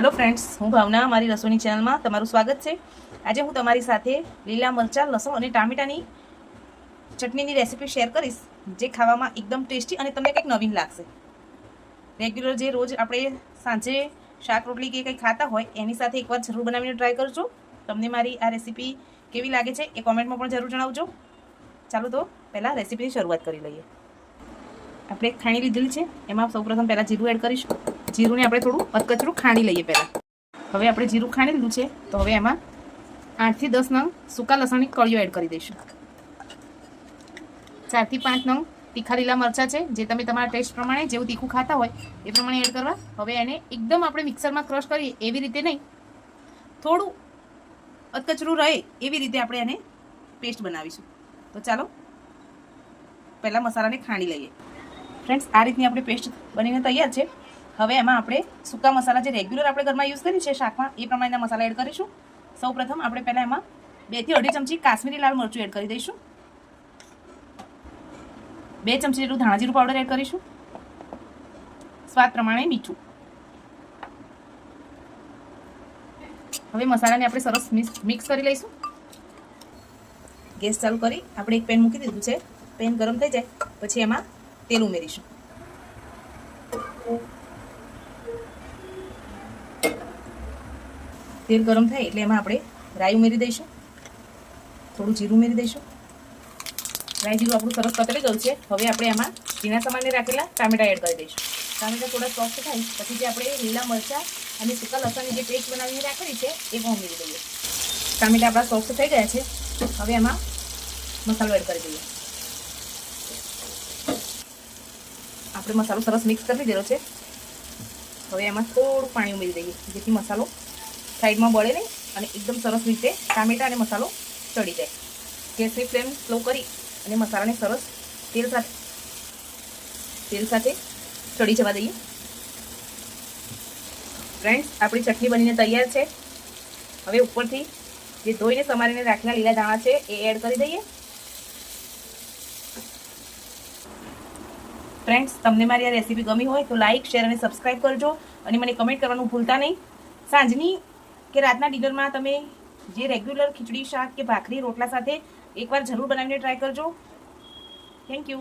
Hello friends હું ભાવના, મારી રસોઈની ચેનલમાં તમારું સ્વાગત છે. આજે હું તમારી સાથે લીલા મરચાં, લસણ અને ટામેટાની ચટણીની રેસીપી શેર કરીશ, જે ખાવામાં એકદમ ટેસ્ટી અને તમને કંઈક નવીન લાગશે. રેગ્યુલર જે રોજ આપણે સાંજે શાક રોટલી કે કંઈ ખાતા હોય, એની સાથે એકવાર જરૂર બનાવીને ટ્રાય કરજો. તમને મારી આ રેસીપી કેવી લાગે છે, એ કોમેન્ટમાં પણ જરૂર જણાવજો. ચાલો તો પહેલાં રેસીપીની શરૂઆત કરી લઈએ. આપણે ખાણી લીધેલી છે, એમાં સૌપ્રથમ પહેલાં જીરું એડ કરીશું. જીરુંને આપણે થોડું અધકચરું ખાણી લઈએ પહેલાં. હવે આપણે જીરું ખાણી લીધું છે, તો હવે એમાં આઠથી દસ નંગ સૂકા લસણની કળીઓ એડ કરી દઈશું. ચારથી પાંચ નંગ તીખા લીલા મરચાં છે, જે તમે તમારા ટેસ્ટ પ્રમાણે જેવું તીખું ખાતા હોય, એ પ્રમાણે એડ કરવા. હવે એને એકદમ આપણે મિક્સરમાં ક્રશ કરીએ એવી રીતે નહીં. થોડું અધકચરું રહે એવી રીતે આપણે એને પેસ્ટ બનાવીશું. તો ચાલો, પહેલાં મસાલાને ખાણી લઈએ. ફ્રેન્ડ્સ આ રીતની આપણે પેસ્ટ બનીને તૈયાર છે. હવે એમાં આપણે સૂકા મસાલા જે રેગ્યુલર આપણે ઘરમાં યુઝ કરીએ છીએ શાકમાં, એ પ્રમાણેના મસાલા એડ કરીશું. સૌપ્રથમ આપણે પહેલાં એમાં બેથી અઢી ચમચી કાશ્મીરી લાલ મરચું એડ કરી દઈશું. બે ચમચી જેટલું ધાણાજીરું પાવડર એડ કરીશું. સ્વાદ પ્રમાણે મીઠું. હવે મસાલાને આપણે સરસ મિક્સ કરી લઈશું. ગેસ ચાલુ કરી, આપણે એક પેન મૂકી દીધું છે. પેન ગરમ થઈ જાય, પછી એમાં તેલ ઉમેરીશું. તેલ ગરમ થાય એટલે એમાં આપણે રાઈ ઉમેરી દઈશું. થોડું જીરું ઉમેરી દઈશું. રાઈ જીરું આપણું સરસ કતરી ગયું છે. હવે આપણે એમાં ઝીણા સમાને રાખેલા ટામેટા એડ કરી દઈશું. ટામેટા થોડા સોફ્ટ થાય, પછી જે આપણે લીલા મરચાં અને સૂકા લસણની જે પેસ્ટ બનાવીને રાખેલી છે, એ પણ ઉમેરી દઈએ. ટામેટા આપણા સોફ્ટ થઈ ગયા છે. હવે એમાં મસાલો એડ કરી દઈએ. આપણે મસાલો સરસ મિક્સ કરી દીધેલો છે. હવે એમાં થોડું પાણી ઉમેરી દઈએ, જેથી મસાલો સાઈડમાં બળે નહીં અને એકદમ સરસ રીતે ટામેટા અને મસાલો ચડી જાય. ગેસની ફ્લેમ સ્લો કરી અને મસાલાને સરસ તેલ સાથે તેલ સાથે ચડી જવા દઈએ. ફ્રેન્ડ્સ, આપણી ચટણી બનીને તૈયાર છે. હવે ઉપરથી જે ધોઈને સમારીને રાખેલા લીલા દાણા છે એ એડ કરી દઈએ. ફ્રેન્ડ્સ, તમને મારી આ રેસીપી ગમી હોય તો લાઇક શેર અને સબસ્ક્રાઈબ કરજો અને મને કમેન્ટ કરવાનું ભૂલતા નહીં. સાંજની કે રાતના ડિનરમાં તમે જે રેગ્યુલર ખીચડી, શાક કે ભાખરી રોટલા સાથે એકવાર જરૂર બનાવીને ટ્રાય કરજો. Thank you